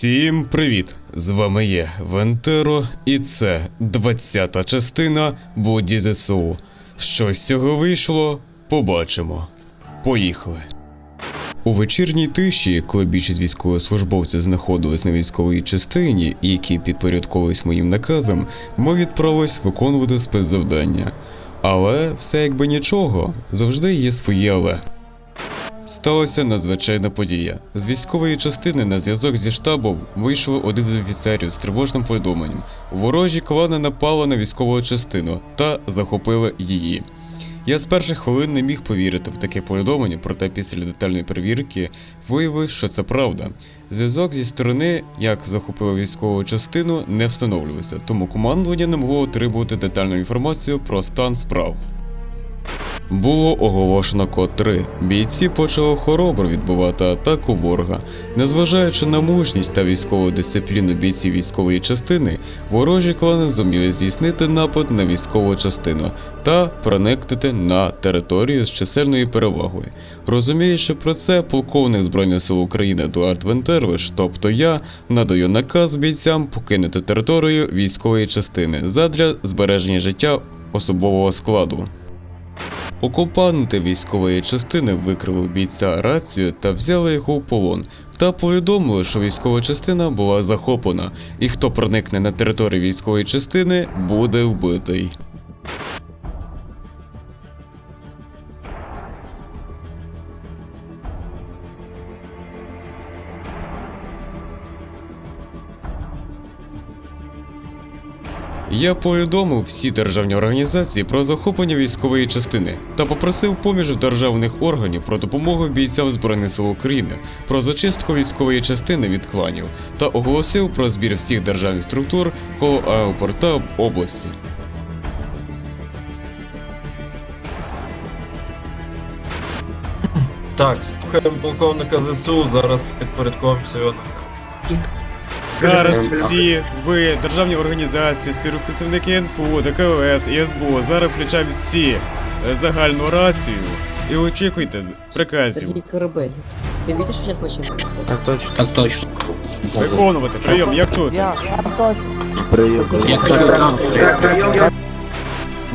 Всім привіт! З вами є Вентеро, і це 20-та частина Буді ЗСУ. Що з цього вийшло, побачимо. Поїхали. У вечірній тиші, коли більшість військовослужбовців знаходились на військовій частині, які підпорядковувались моїм наказам, ми відправились виконувати спецзавдання. Але все якби нічого, завжди є свої але. Сталася надзвичайна подія. З військової частини на зв'язок зі штабом вийшов один з офіцерів з тривожним повідомленням. Ворожі клани напали на військову частину та захопили її. Я з перших хвилин не міг повірити в таке повідомлення, проте після детальної перевірки виявилось, що це правда. Зв'язок зі сторони, як захопили військову частину, не встановлювався, тому командування не могло отримувати детальну інформацію про стан справ. Було оголошено код 3. Бійці почали хоробро відбивати атаку ворога. Незважаючи на мужність та військову дисципліну бійців військової частини, ворожі клани зуміли здійснити напад на військову частину та проникнути на територію з чисельною перевагою. Розуміючи про це, полковник Збройних сил України Едуард Вентерович, тобто я, надаю наказ бійцям покинути територію військової частини задля збереження життя особового складу. Окупанти військової частини викрили бійця рацію та взяли його у полон. Та повідомили, що військова частина була захоплена, і хто проникне на територію військової частини, буде вбитий. Я повідомив всі державні організації про захоплення військової частини та попросив поміж державних органів про допомогу бійцям Збройних сил України, про зачистку військової частини від кланів та оголосив про збір всіх державних структур коло аеропорта області. Так, слухаємо полковника ЗСУ, зараз підпорядковуємося його наказ. Зараз всі ви, державні організації, співпрацівники НПУ, ДКВС і СБУ зараз включають всі е, загальну рацію і очікуйте приказів. Ты видишь сейчас машину? Так точно. Так точно. Виконувати прийом, як чути?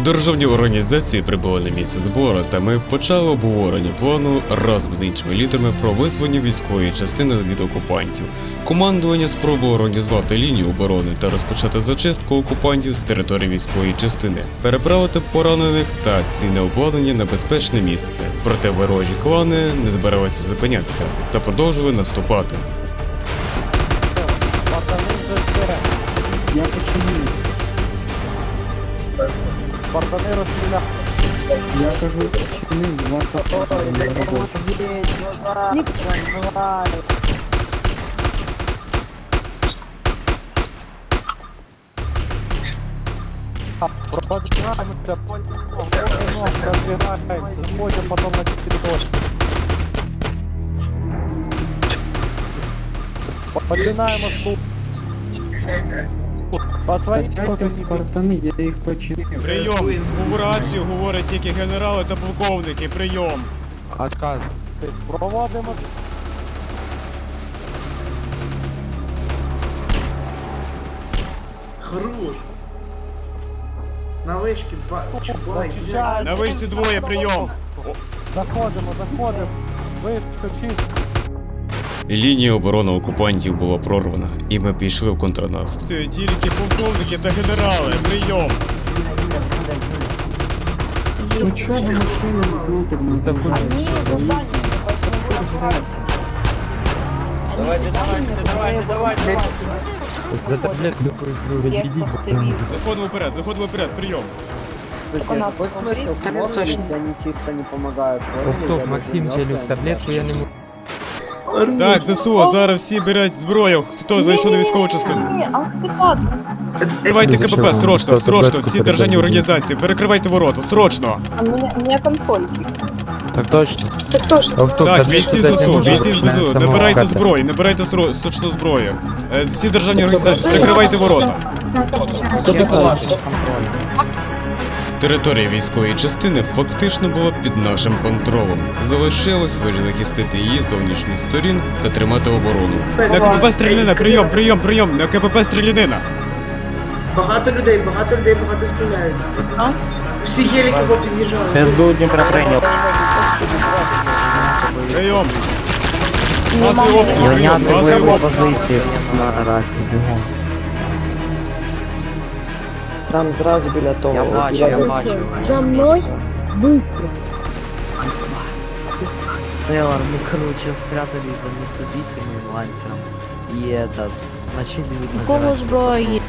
Державні організації прибули на місце збору, та ми почали обговорення плану разом з іншими лідерами про визволення військової частини від окупантів. Командування спробувало організувати лінію оборони та розпочати зачистку окупантів з території військової частини, переправити поранених та цінне обладнання на безпечне місце. Проте ворожі клани не збиралися зупинятися та продовжили наступати. Я Бартани розстріляли. Я кажу, чини, вас запасали не робочі. Подбираемся, понял, разбираемся, смотрим потом на территорию. Поджинаем их По своїй Сядьте спартани, я їх починив. Прийом! У рацію говорять тільки генерали та полковники. Прийом! Отказ. проводимо. Хорош. На вишки Зачищаємо. На вишці двоє, прийом! Заходимо, заходимо. Вишка чисто. Лінія оборони окупантів була прорвана, і ми пішли в контрнаступ. Тільки полковники та генерали, прийом! Ну Давайте, давайте, давайте, давайте. За таблетку Я их просто вижу. Заходимо вперед, заходимо вперед, нас Какой смысл они чисто не помогают? Офтоп, Максим, челюк, таблетку я не можу. Так, ЗСУ, зараз всі беруть зброю. Хто зайшов на військову частину? Не, ах ты падла. Перекривайте КПП, срочно, срочно, всі державні організації, перекривайте ворота, срочно! А у меня, у меня консольки. Так точно. Так точно. Так, бійці ЗСУ, бійці з ЗСУ, набирайте зброю, набирайте сро- срочну зброю. Е, Всі державні організації, перекривайте ворота. Територія військової частини фактично була під нашим контролем. Залишилось лише захистити її з зовнішніх сторін та тримати оборону. На КПП стрілянина, прийом, прийом, прийом! На КПП стрілянина! Багато людей, багато людей, багато стріляють. А? Всі геліки під'їжджали. СБУ Дніпра прийняв. Прийом! Нема Газовий обстріл, прийом! Зайняти Газовий бойову обстріл! позицію на бігом. Там зразу біля того. Я бачу, я бачу. За мной быстро. Тейлор, мы, короче, спрятались за Mitsubishi и лансером. И этот, начали Кого набирать. зброї?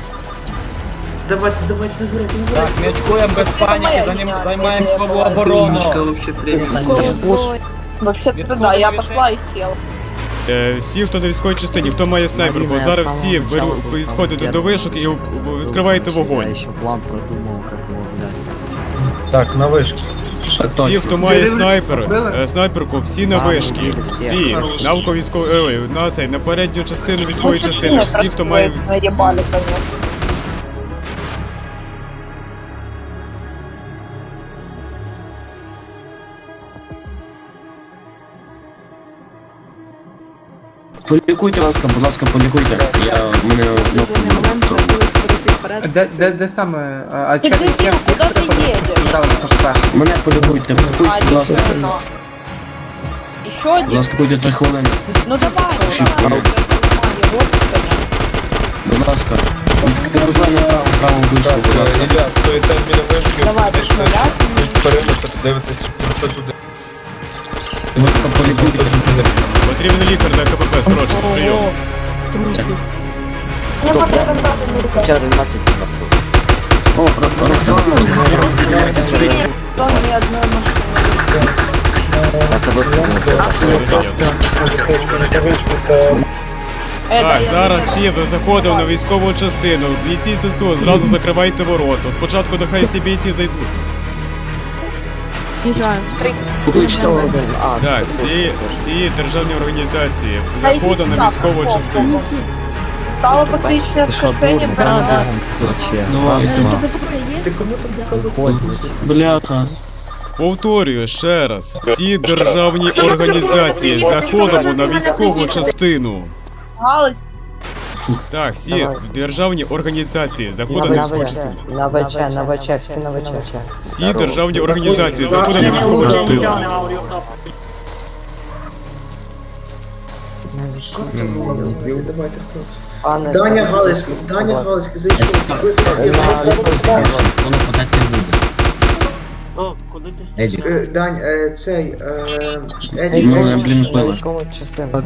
Давайте, давайте, набирайте, набирайте. Ми очкуємо без паніки, займаємо свою оборону. Кого зброї? Вообще-то да, я пошла и села. Е, Всі, хто на військовій частині, хто має снайперку, бо зараз всі беру, підходите до вишок і відкриваєте вогонь. Так, на вишки. Всі, хто має снайпер, е, снайперку, всі на вишки. Всі, навко військової, на цей, на передню частину військової Ну, частини. Всі, хто має Полікуйте, будь ласка, будь ласка, полікуйте. Я в мене Де, де, де саме? А, а куда ты едешь? мене полікуйте, полікуйте, будь ласка. действительно. Еще Будь один? ласка, будьте три хвилини. Ну давай, Шип, давай. ну. Будь ласка. Відкрити бажання право, право вийшло, будь Так, ласка. ребят, стоїте біля вишки. Давай, без нуля. Периметр, дивитесь, хто сюди. Будь ласка, полікуйте. Потрібен лікар на КПП, срочно, прийом. Мне потрібен Хоча 12 О, Там ні одної. Е, Так, зараз всі заходимо на військову частину. Бійці ССУ, зразу закривайте ворота. Спочатку нехай всі бійці зайдуть. Їжджаємо. А, Так, всі, всі державні організації заходимо на військову частину. Стало посвідчення з кишені, правда? Ти кому там бляха. Повторюю ще раз, всі державні організації заходимо на військову частину. Галузь. Так, всі державні організації заходимо на військову частину. На ВЧ, на ВЧ, всі на ВЧ. Всі державні організації заходимо на військову частину. Пане Даня Галицький, Даня Галицький, зайшов. Воно подати не буде. Е, Дань, е, цей, е. Еді, Ну, я, блін. Військову частину.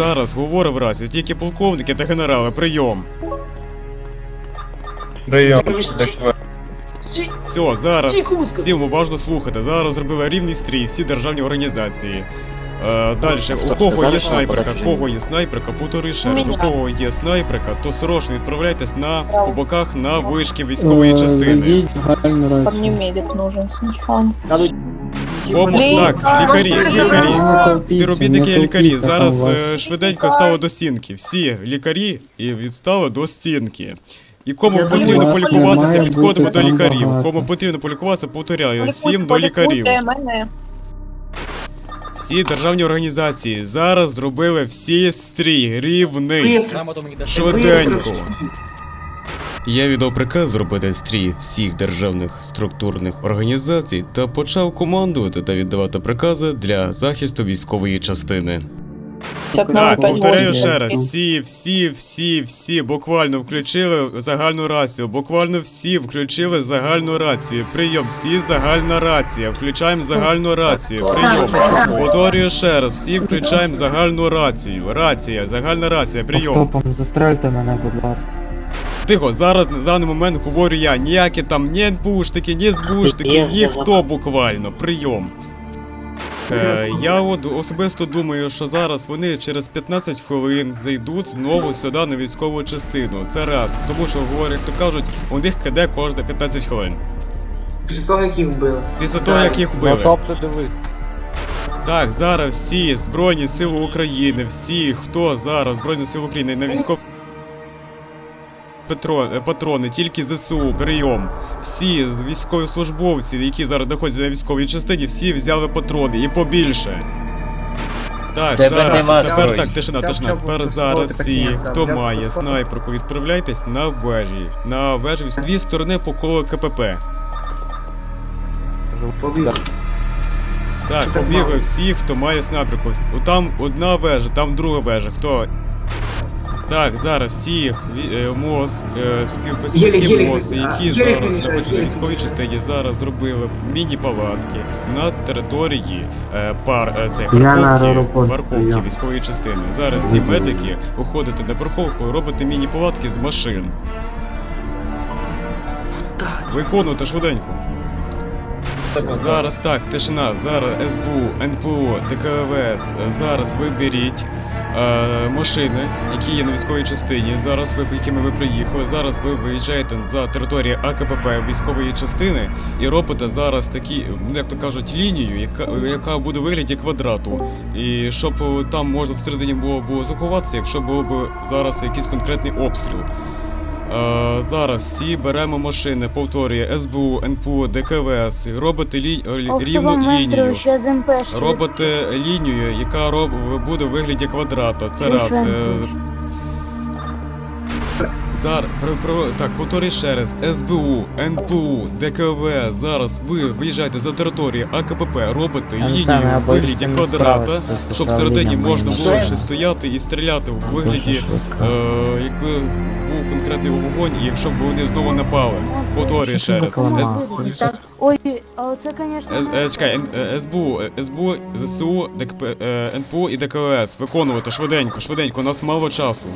Зараз говорив раз, тільки полковники та генерали, прийом. Прийом. Все, зараз всім уважно слухати. Зараз зробили рівний стрій, всі державні організації. Е, Далі, у кого є снайперка, у кого є снайперка, повторюю ще раз, у кого є снайперка, то срочно відправляйтесь на по боках на вишки військової частини. Медик нужен Блін, так, лікарі, ну, лікарі. Співробітники лікарі. Зараз е, швиденько стало до стінки. Всі лікарі і відстали до стінки. І кому Я потрібно думаю, полікуватися, підходимо до лікарів. Кому потрібно полікуватися, повторяю, всім до лікарів. Мене. Всі державні організації зараз зробили всі стрій рівний. Швиденько. Я віддав приказ зробити стрій всіх державних структурних організацій та почав командувати та віддавати прикази для захисту військової частини. Так, повторяю ще раз. Всі, всі, всі, всі буквально включили загальну рацію. Буквально всі включили загальну рацію. Прийом, всі загальна рація. Включаємо загальну рацію. Прийом. Повторюю ще раз. Всі включаємо загальну рацію. Рація, загальна рація. Прийом. Топом застрельте мене, будь ласка. Тихо, зараз на даний момент говорю я. Ніякі там ні НПУшники, ні СБУшники, ніхто буквально. Прийом. Е, я от особисто думаю, що зараз вони через 15 хвилин зайдуть знову сюди на військову частину. Це раз. Тому що говорять, то кажуть, у них КД кожні 15 хвилин. Після того, як їх вбили. Після того, як їх Ну, вбили. тобто дивись. Так, зараз всі Збройні Сили України, всі, хто зараз Збройні Сили України на військовій е, патрони, тільки ЗСУ, прийом. Всі військовослужбовці, які зараз знаходяться на військовій частині, всі взяли патрони і побільше. Так, Тебе зараз, тепер зброї. так, тишина, тишина. Тепер зараз всі, хто має снайперку, відправляйтесь на вежі. На вежі з дві сторони по колу КПП. Так, так побігли всі, хто має снайперку. Там одна вежа, там друга вежа. Хто? Так, зараз всі ві- е, МОЗ, е, співпрацівники МОЗ, які зараз знаходяться військовій частині, зараз зробили міні-палатки на території е, пар, е, цей, парковки, парковки військової частини. Зараз всі медики виходите на парковку, робите міні-палатки з машин. Виконуйте швиденько. Зараз так, тишина, зараз СБУ, НПО, ДКВС, зараз ви беріть е, машини, які є на військовій частині. Зараз ви, якими ви приїхали. Зараз ви виїжджаєте за територію АКПП військової частини і робите зараз такі, ну, як то кажуть, лінію, яка, яка буде вигляді квадрату. І щоб там можна всередині було, було заховатися, якщо було б зараз якийсь конкретний обстріл. Е, зараз всі беремо машини, повторює СБУ, НПУ, ДКВС, робите лі... лі- рівну лінію. Робите лінію, яка роб... буде в вигляді квадрата. Це раз. Е... Зараз, про, про, так, повторюю ще раз. СБУ, НПУ, ДКВ, зараз ви виїжджаєте за територію АКПП, робите лінію не в вигляді квадрата, щоб всередині можна було ще стояти і стріляти в вигляді, е, якби був конкретний вогонь, і якщо б вони знову напали. Повторюю ще раз. Ой, а оце, конечно, е, Чекай, е, СБУ, е, СБУ, ЗСУ, НПУ і ДКВС. Виконувати швиденько, швиденько, у нас мало часу.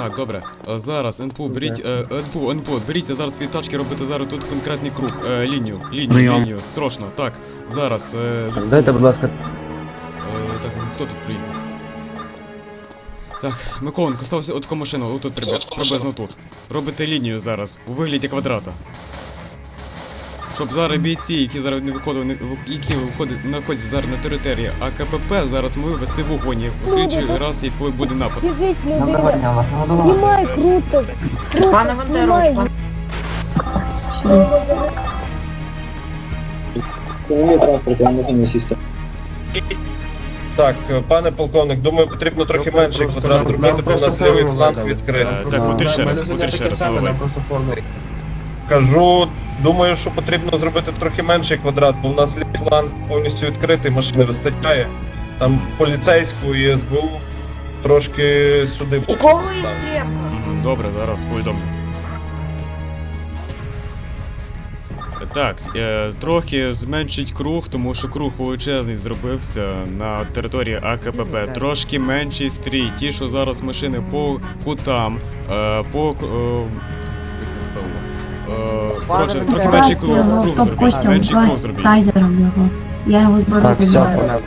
Так, добре. Е, Зараз НПУ беріть, е, НПУ, НПУ, беріться зараз свої тачки, робити зараз тут конкретний круг, е, лінію, лінію, Прийом. лінію. Срочно, так. Зараз. Е. Дайте, будь ласка, Е, так, хто тут приїхав? Так, Миколенко, стався отаку машину, отут приб- приблизно тут. Робите лінію зараз, у вигляді квадрата. Щоб зараз бійці, які зараз не виходили, не- які виходять, знаходяться зараз на території АКПП, зараз ми вести вогонь в слідчий раз, як коли буде напад. доброго дня, вас? Знімай, круто. Пане знімай. Це не транспорт, я не можу сісти. Так, пане полковник, думаю, потрібно трохи менше квадрат зробити, бо у нас лівий фланг відкритий. Так, повтори ще раз, повтори ще раз, наливай. Кажу, думаю, що потрібно зробити трохи менший квадрат, бо у нас лівий фланг повністю відкритий, машини вистачає. Там поліцейську і СБУ трошки сюди. У кого є? Мгм, Добре, зараз повідомлю. Так, е, трохи зменшить круг, тому що круг величезний зробився на території АКПП. Трошки менший стрій. Ті, що зараз машини по кутам, е, по. к-. Е, коротше, трохи менший круг, круг зробіть. Менший круг зробіть. Тайзером його. Я його зброю Так, все, пане.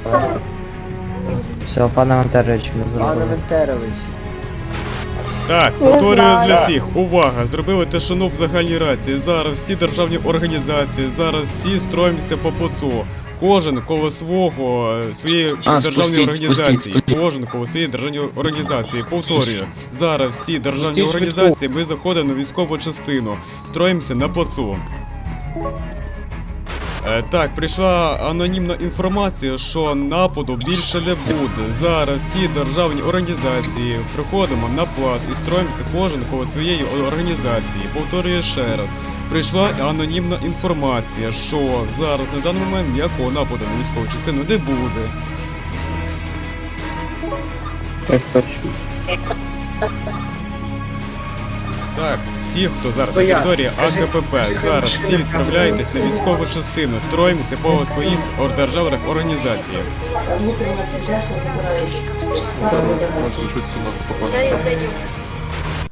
Все, пане Вантерович, ми Пане зробили. Вентерович. Так, повторюю для всіх. Увага! Зробили тишину ну в загальній рації. Зараз всі державні організації, зараз всі строїмося по ПОЦУ. Кожен коло свого е, своєї А, державної спустіть, організації. спустіть, спустіть. Кожен коло своєї державної організації. Повторюю, зараз всі державні Спустіть організації. Ми заходимо на військову частину. Строїмося на ПОЦУ. Е, Так, прийшла анонімна інформація, що нападу більше не буде. Зараз всі державні організації приходимо на плац і строїмося кожен коло своєї організації. Повторюю ще раз. Прийшла анонімна інформація, що зараз на даний момент ніякого нападу на військову частину не буде. Так хочу. Так, всі, хто зараз на території АКПП, зараз всі відправляйтесь на військову частину, строїмося по своїх державних організаціях.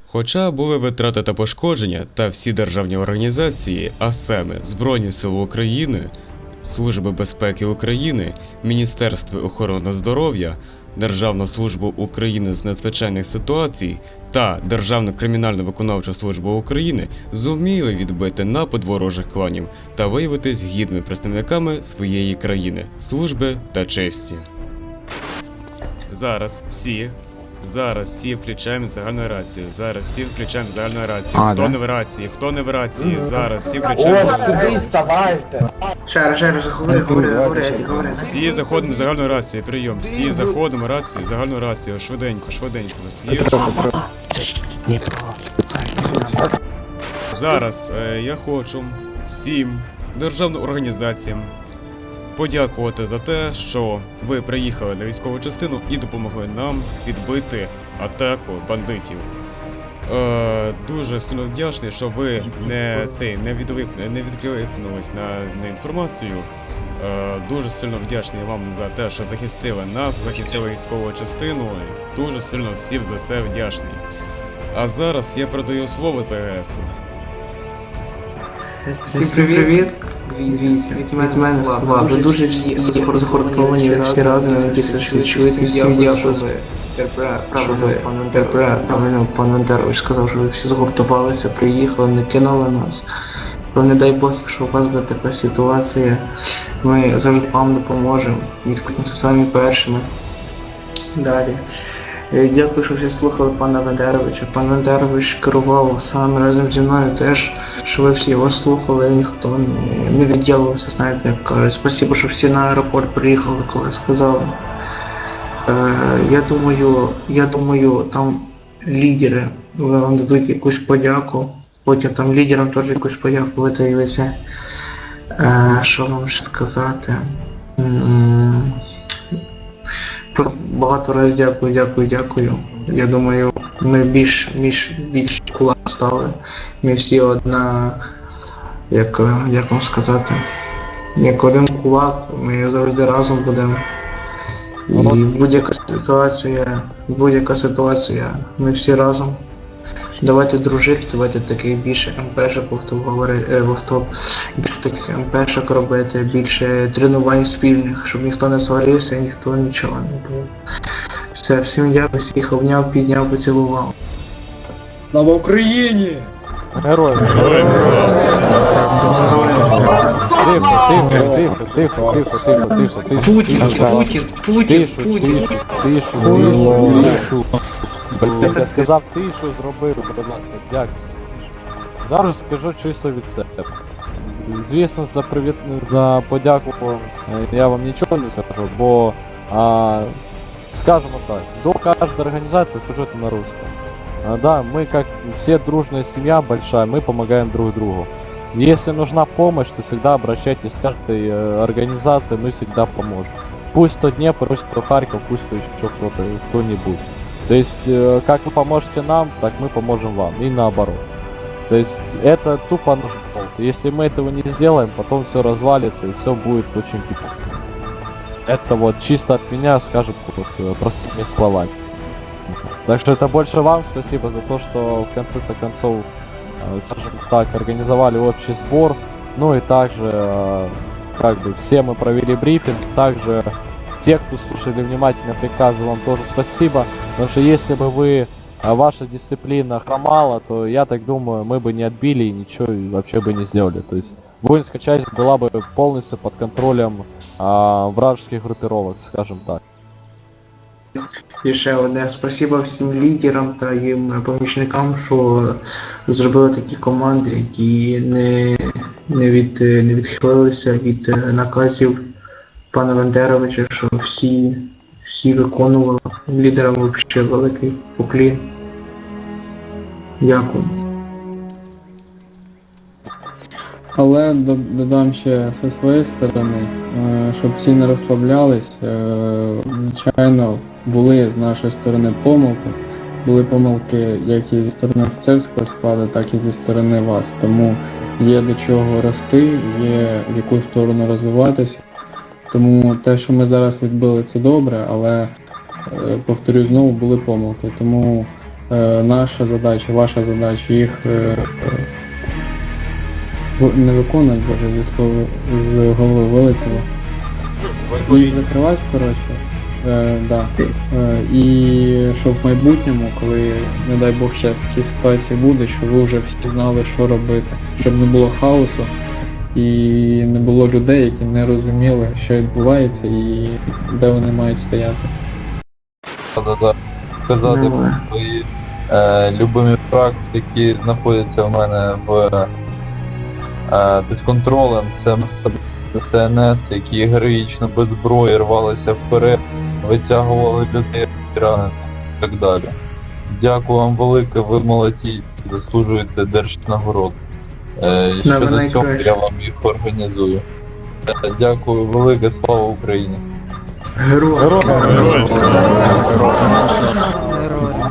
Хоча були витрати та пошкодження, та всі державні організації, а саме Збройні Сили України, Служба безпеки України, Міністерство охорони здоров'я, Державна служба України з надзвичайних ситуацій та Державна кримінально-виконавча служба України зуміли відбити напад ворожих кланів та виявитись гідними представниками своєї країни, служби та честі. Зараз всі Зараз всі включаємо загальну рацію. Зараз всі включаємо загальну рацію. А, хто да? не в рації, хто не в рації, зараз всі включаємо загальну рацію. ставайте! Ще раз, ще раз, говори, говори, говори, говори. Всі заходимо в загальну рацію, прийом. Всі заходимо в рацію, загальну рацію. Швиденько, швиденько. Всі Зараз е, я хочу всім державним організаціям подякувати за те, що ви приїхали на військову частину і допомогли нам відбити атаку бандитів. Е, дуже сильно вдячний, що ви не цей не відвикли, не відкликнулись на, на інформацію. Е, дуже сильно вдячний вам за те, що захистили нас, захистили військову частину. Дуже сильно всім за це вдячний. А зараз я передаю слово ЗГСу. Всім привіт. Від, мене слова. Ви дуже всі захортовані, всі разом якісь відчуєте. Всім дякую правильно, пан Андерович сказав, що ви всі згуртувалися, приїхали, не кинули нас. Але не дай Бог, якщо у вас буде така ситуація, ми завжди вам допоможемо. Відкликнемося самі першими. Далі. Е, Дякую, що всі слухали пана Вендеровича. Пан Вендерович керував саме разом зі мною теж, що ви всі його слухали, ніхто не, відділувався, знаєте, як кажуть. Спасибо, що всі на аеропорт приїхали, коли сказали. Е, я думаю, я думаю, там лідери вам дадуть якусь подяку. Потім там лідерам теж якусь подяку видаються. Е, що вам ще сказати? Просто багато разів дякую, дякую, дякую. Я думаю, ми більш, більш, більш кулак стали. Ми всі одна, як, як вам сказати, як один кулак, ми завжди разом будемо. І будь-яка ситуація, будь-яка ситуація, ми всі разом. Давайте дружити, давайте таких більше МПшок в авто е, в авто, більше таких МПшок робити, більше тренувань спільних, щоб ніхто не сварився, ніхто нічого не було. Все, всім дякую, всіх обняв, підняв, поцілував. Слава Україні! Героям! Героям Тихо, тихо, тихо, тихо, тихо, тихо, тихо, тихо. Путін, Тихо, Путін, Путін, Тишу, Путін. тишу, тишу, тишу, тишу. Я сказав тишу зробив, будь ласка, дякую. Зараз скажу чисто від себе. Звісно, за привіт за подяку е, я вам нічого не скажу, бо а, скажемо так, до каждой организации скажу на русском. А, да, мы как все дружная семья большая, мы помогаем друг другу. Если нужна помощь, то всегда обращайтесь к каждой э, организации, мы всегда поможем. Пусть то Днепр, пусть то Харьков, пусть то еще кто-то, кто-нибудь. То есть, э, как вы поможете нам, так мы поможем вам, и наоборот. То есть, это тупо наш долг. Если мы этого не сделаем, потом все развалится и все будет очень плохо. Это вот чисто от меня, скажем, вот, э, простыми словами. Так что это больше вам спасибо за то, что в конце-то концов, э, скажем так, организовали общий сбор. Ну и также, э, как бы, все мы провели брифинг. Также те, кто слушали внимательно приказы, вам тоже спасибо. Потому что если бы вы а ваша дисциплина хромала, то я так думаю, мы бы не отбили и ничего вообще бы не сделали. То есть воинская часть была бы полностью под контролем а, вражеских группировок, скажем так. І ще одне спасибо всім лідерам та їм помічникам, що зробили такі команди, які не, не, від, не відхилилися від наказів пана Вендеровича, що всі, всі виконували. Лідерам взагалі великий поклін. Дякую. Але до- додам ще зі своєї сторони, е, щоб всі не розслаблялись. е, Звичайно, були з нашої сторони помилки. Були помилки як і зі сторони офіцерського складу, так і зі сторони вас. Тому є до чого рости, є в яку сторону розвиватися. Тому те, що ми зараз відбили, це добре, але е, повторюю знову були помилки. Тому е, наша задача, ваша задача їх е, е, не виконують, боже, зі слова з голови вилетіло. Їх закривати, коротше. Е, да. Е, і щоб в майбутньому, коли, не дай Бог, ще такі ситуації буде, щоб ви вже всі знали, що робити. Щоб не було хаосу і не було людей, які не розуміли, що відбувається і де вони мають стояти. Да-да-да. сказати про свої е, любимі фракції, які знаходяться в мене в е, під контролем. Це СНС, які героїчно без зброї рвалися вперед, витягували людей ранених і так далі. Дякую вам велике, ви молодці, заслужуєте держнагород. Е, щодо цього я вам їх організую. Е, Дякую велике, слава Україні! Герой. Герой.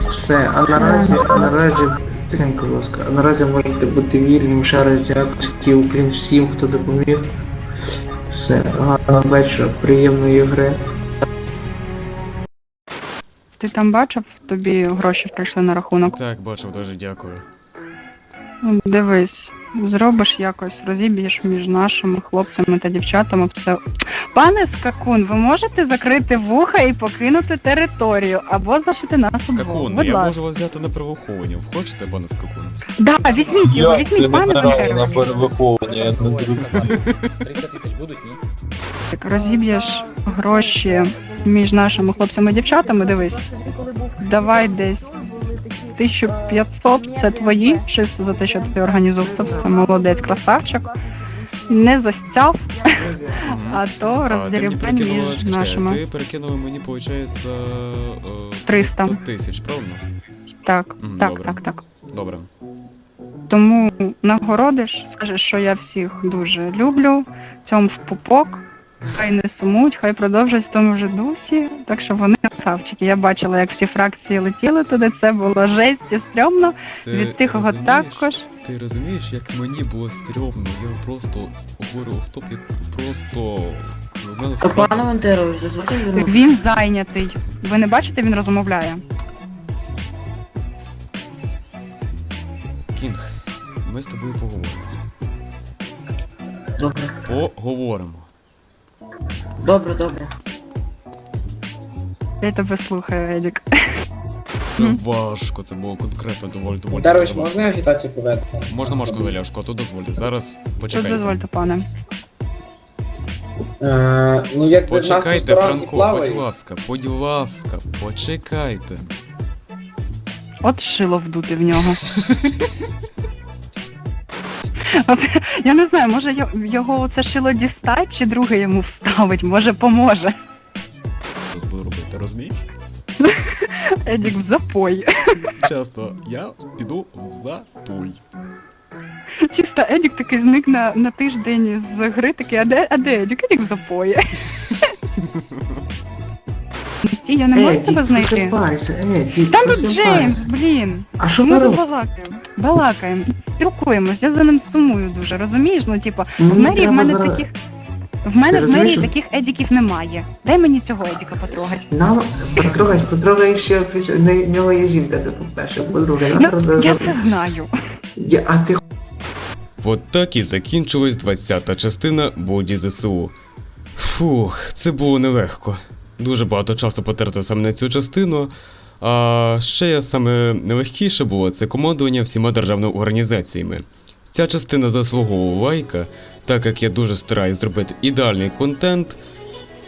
Все, а наразі, а наразі, тихенько, будь ласка, а наразі можете бути вільним, ще раз дякую, Україн всім, хто допоміг. Все, гарного вечора, приємної гри. Ти там бачив, тобі гроші прийшли на рахунок. Так, бачив, дуже дякую. Дивись, зробиш якось, розіб'єш між нашими хлопцями та дівчатами все. Пане Скакун, ви можете закрити вуха і покинути територію або залишити нас обох. Скакун, Будь я ласка. можу вас взяти на правоохороння. Хочете, пане Скакун? Да, візьміть його, це візьміть, пане мінерали на перевиховування, я не зрозумів. Так, Розіб'єш гроші між нашими хлопцями і дівчатами, дивись. Давай десь 1500, це твої, чисто за те, що ти організував це все, молодець, красавчик. Не застяв, а то перекинула, між нашими. ти перекинула мені, виходить, 300. тисяч, правильно? Так, так, так, так. Добре. Тому нагородиш, скажеш, що я всіх дуже люблю, цьому в пупок. Хай не сумуть, хай продовжують в тому ж дусі. Так що вони красавчики. Я бачила, як всі фракції летіли туди. Це було жесть і стрьомно. Ти Від тихого розумієш- також. Ти розумієш, як мені було стрьомно, я просто говорю в топі, просто справді- Вантерович, дозвольте. Він зайнятий. Ви не бачите, він розмовляє. Кінг, ми з тобою поговоримо. Добре, Поговоримо. Добре, добре. Я тебе слухаю, Едік. Це важко, це було конкретно доволі доволі. Дуже можна агітацію поведати? Можна, можна, Валяшко, то дозвольте. Зараз почекайте. дозвольте, пане. Е, ну, як Почекайте, Франко, будь ласка, будь ласка, почекайте. От шило вдути в нього. От, я не знаю, може йо- його це шило дістать, чи друге йому вставить, може поможе. Буду робити, розумієш? Едік в запой. Часто я піду в запой. Чисто Едік такий зник на, на тиждень з гри, такий, а де, а де Едік? Едік в запої. Стій, я не можу тебе знайти. Еді, Там тут Джеймс, блін. А що Ми тут робите? балакаємо. Балакаємо. Спілкуємось. Я за ним сумую дуже, розумієш? Ну, типу, в мерії в треба мене зараз- таких. В мене в розумієш, мерії що- таких едіків немає. Дай мені цього едіка потрогати. Нам потрогай, потрогай ще після в нього є жінка, це по-перше. По-друге, нам Ну, треба я це знаю. Я- А ти От так і закінчилась 20-та частина Боді ЗСУ. Фух, це було нелегко. Дуже багато часу потратив саме на цю частину. А ще саме нелегкіше було це командування всіма державними організаціями. Ця частина заслуговувала лайка, так як я дуже стараюсь зробити ідеальний контент,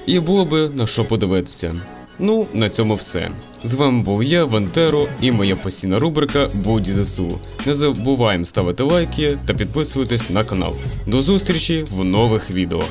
і було би на що подивитися. Ну, на цьому все. З вами був я, Вантеро, і моя постійна рубрика Боді ЗСУ. Не забуваємо ставити лайки та підписуватись на канал. До зустрічі в нових відео.